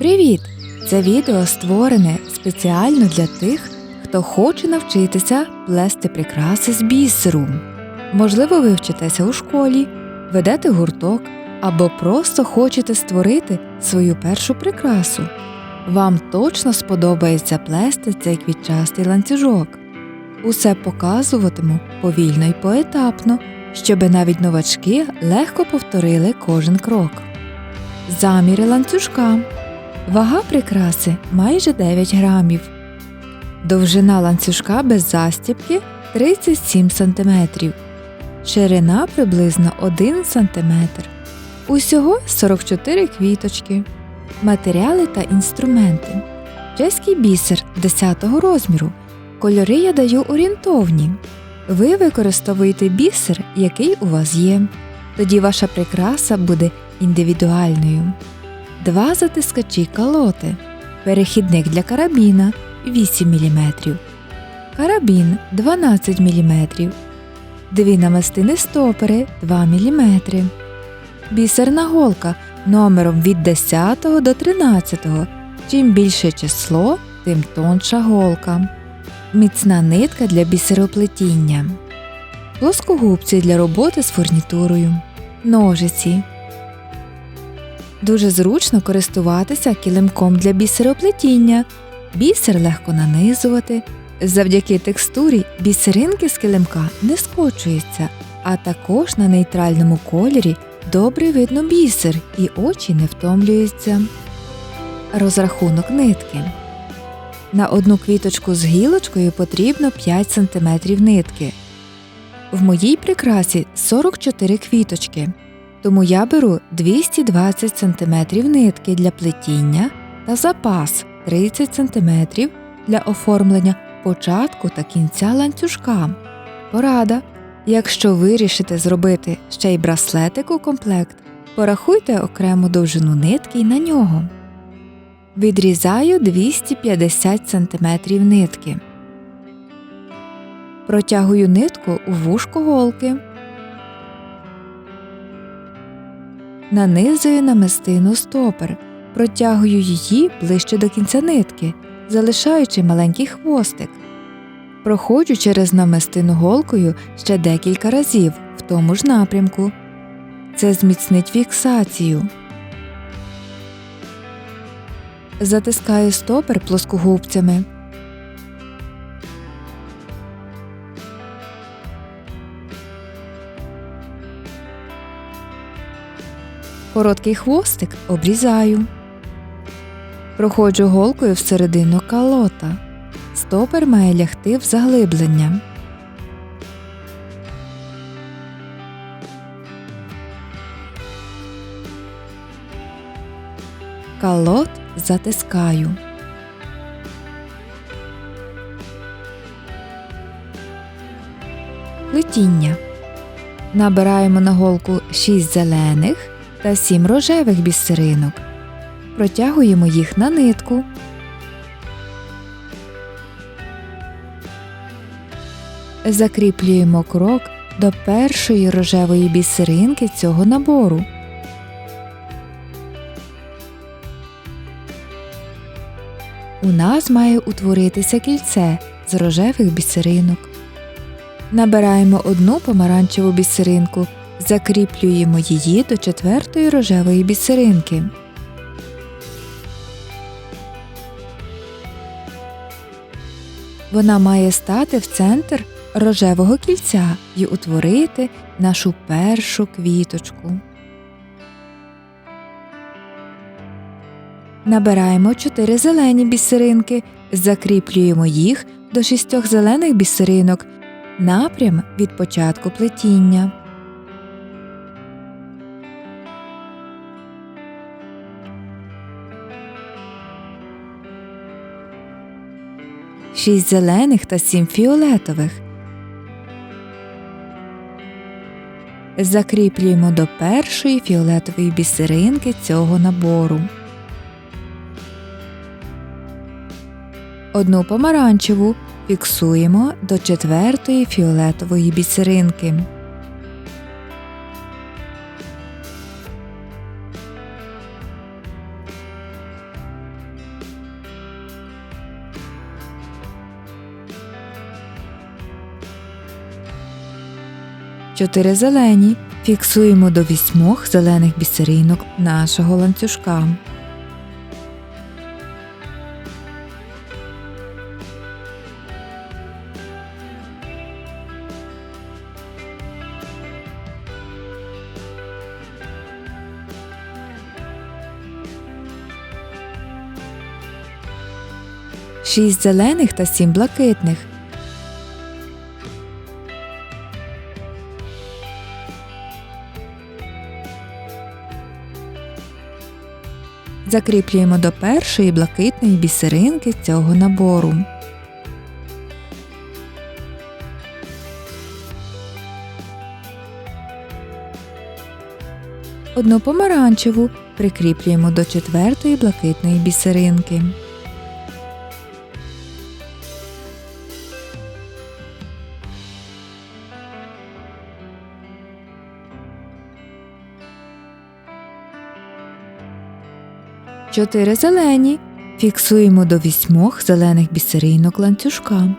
Привіт! Це відео створене спеціально для тих, хто хоче навчитися плести прикраси з бісеру. Можливо, ви вчитеся у школі, ведете гурток або просто хочете створити свою першу прикрасу. Вам точно сподобається плести цей квітчастий ланцюжок. Усе показуватиму повільно і поетапно, щоби навіть новачки легко повторили кожен крок. Заміри ланцюжка. Вага прикраси майже 9 грамів. Довжина ланцюжка без застібки 37 см. Ширина приблизно 1 см. Усього 44 квіточки. Матеріали та інструменти. Чеський бісер 10 розміру. Кольори я даю орієнтовні. Ви використовуєте бісер, який у вас є. Тоді ваша прикраса буде індивідуальною. Два затискачі калоти. Перехідник для карабіна 8 мм. Карабін 12 мм. Дві намистини стопери 2 мм. Бісерна голка номером від 10 до 13. Чим більше число, тим тонша голка. Міцна нитка для бісероплетіння. Плоскогубці для роботи з фурнітурою. Ножиці. Дуже зручно користуватися килимком для бісероплетіння. Бісер легко нанизувати. Завдяки текстурі бісеринки з килимка не скочуються, а також на нейтральному кольорі добре видно бісер і очі не втомлюються. Розрахунок нитки. На одну квіточку з гілочкою потрібно 5 см нитки. В моїй прикрасі 44 квіточки, тому я беру 220 см нитки для плетіння та запас 30 см для оформлення початку та кінця ланцюжка. Порада. Якщо вирішите зробити ще й браслетик у комплект, порахуйте окрему довжину нитки й на нього. Відрізаю 250 см нитки. Протягую нитку у вушко голки. Нанизую намистину стопер. Протягую її ближче до кінця нитки, залишаючи маленький хвостик. Проходжу через намистину голкою ще декілька разів в тому ж напрямку. Це зміцнить фіксацію. Затискаю стопер плоскогубцями. Короткий хвостик обрізаю. Проходжу голкою всередину калота. Стопер має лягти в заглиблення. Калот затискаю. Плетіння. Набираємо на голку 6 зелених та 7 рожевих бісеринок. Протягуємо їх на нитку. Закріплюємо крок до першої рожевої бісеринки цього набору. У нас має утворитися кільце з рожевих бісеринок. Набираємо одну помаранчеву бісеринку, закріплюємо її до четвертої рожевої бісеринки. Вона має стати в центр рожевого кільця і утворити нашу першу квіточку. Набираємо 4 зелені бісеринки, закріплюємо їх до шістьох зелених бісеринок напрям від початку плетіння. Шість зелених та сім фіолетових. Закріплюємо до першої фіолетової бісеринки цього набору. Одну помаранчеву фіксуємо до четвертої фіолетової бісеринки. Чотири зелені. Фіксуємо до вісьмох зелених бісеринок нашого ланцюжка. Шість зелених та сім блакитних. Закріплюємо до першої блакитної бісеринки цього набору. Одну помаранчеву прикріплюємо до четвертої блакитної бісеринки. Чотири зелені. Фіксуємо до вісьмох зелених бісеринок ланцюжка.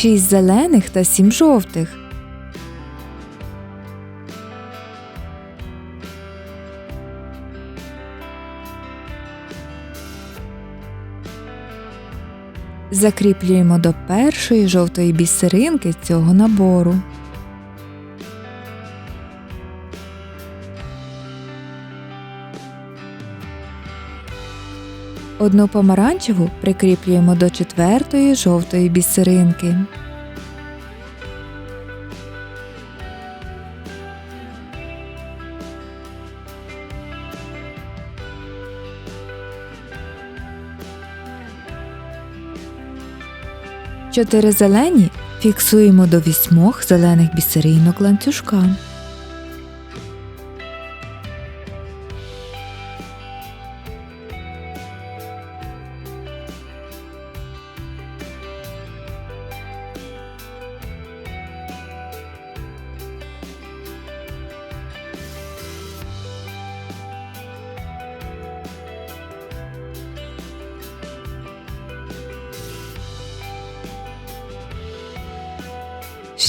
Шість зелених та сім жовтих. Закріплюємо до першої жовтої бісеринки цього набору. Одну помаранчеву прикріплюємо до четвертої жовтої бісеринки. Чотири зелені фіксуємо до вісьмох зелених бісеринок ланцюжка.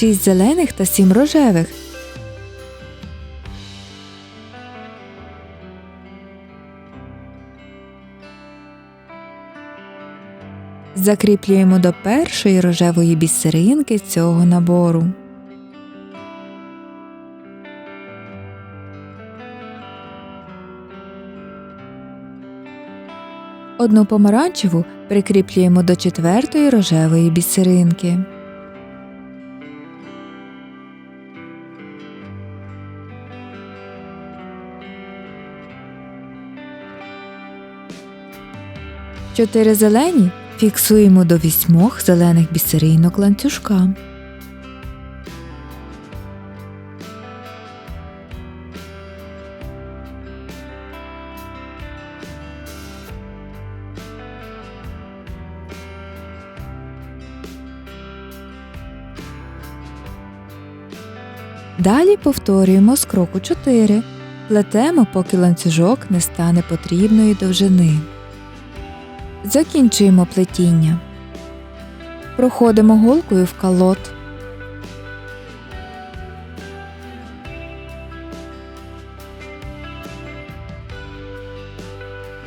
Шість зелених та сім рожевих. Закріплюємо до першої рожевої бісеринки цього набору. Одну помаранчеву прикріплюємо до четвертої рожевої бісеринки. Чотири зелені фіксуємо до вісьмох зелених бісеринок ланцюжка. Далі повторюємо з кроку 4. Плетемо, поки ланцюжок не стане потрібної довжини. Закінчуємо плетіння. Проходимо голкою в калот.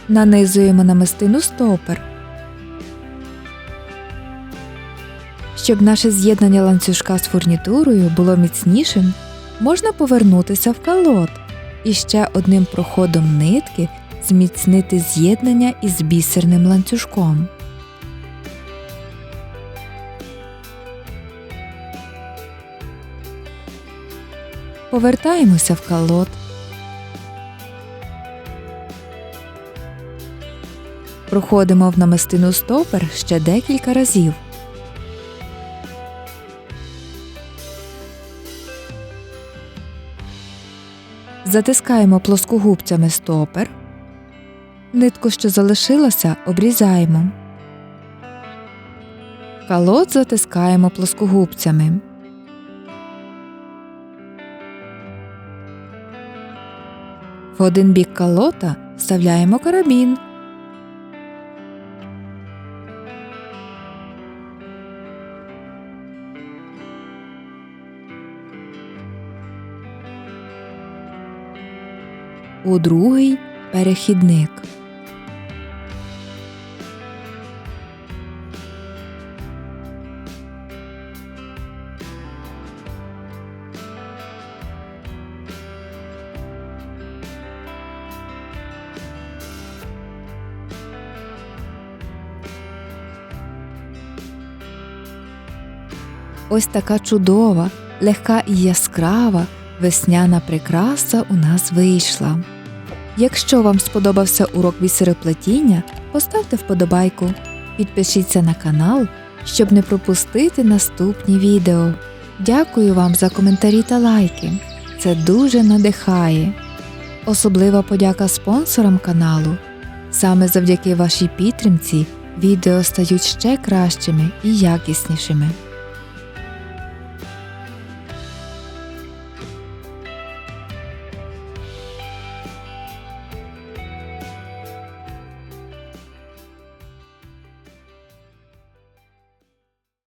Нанизуємо намистину стопер. Щоб наше з'єднання ланцюжка з фурнітурою було міцнішим, можна повернутися в калот і ще одним проходом нитки зміцнити з'єднання із бісерним ланцюжком. Повертаємося в калот. Проходимо в намистину стопер ще декілька разів. Затискаємо плоскогубцями стопер Нитку, що залишилася, обрізаємо. Калот затискаємо плоскогубцями. В один бік калота вставляємо карабін. У другий перехідник. Ось така чудова, легка і яскрава весняна прикраса у нас вийшла. Якщо вам сподобався урок бісероплетіння, поставте вподобайку, підпишіться на канал, щоб не пропустити наступні відео. Дякую вам за коментарі та лайки. Це дуже надихає. Особлива подяка спонсорам каналу. Саме завдяки вашій підтримці відео стають ще кращими і якіснішими.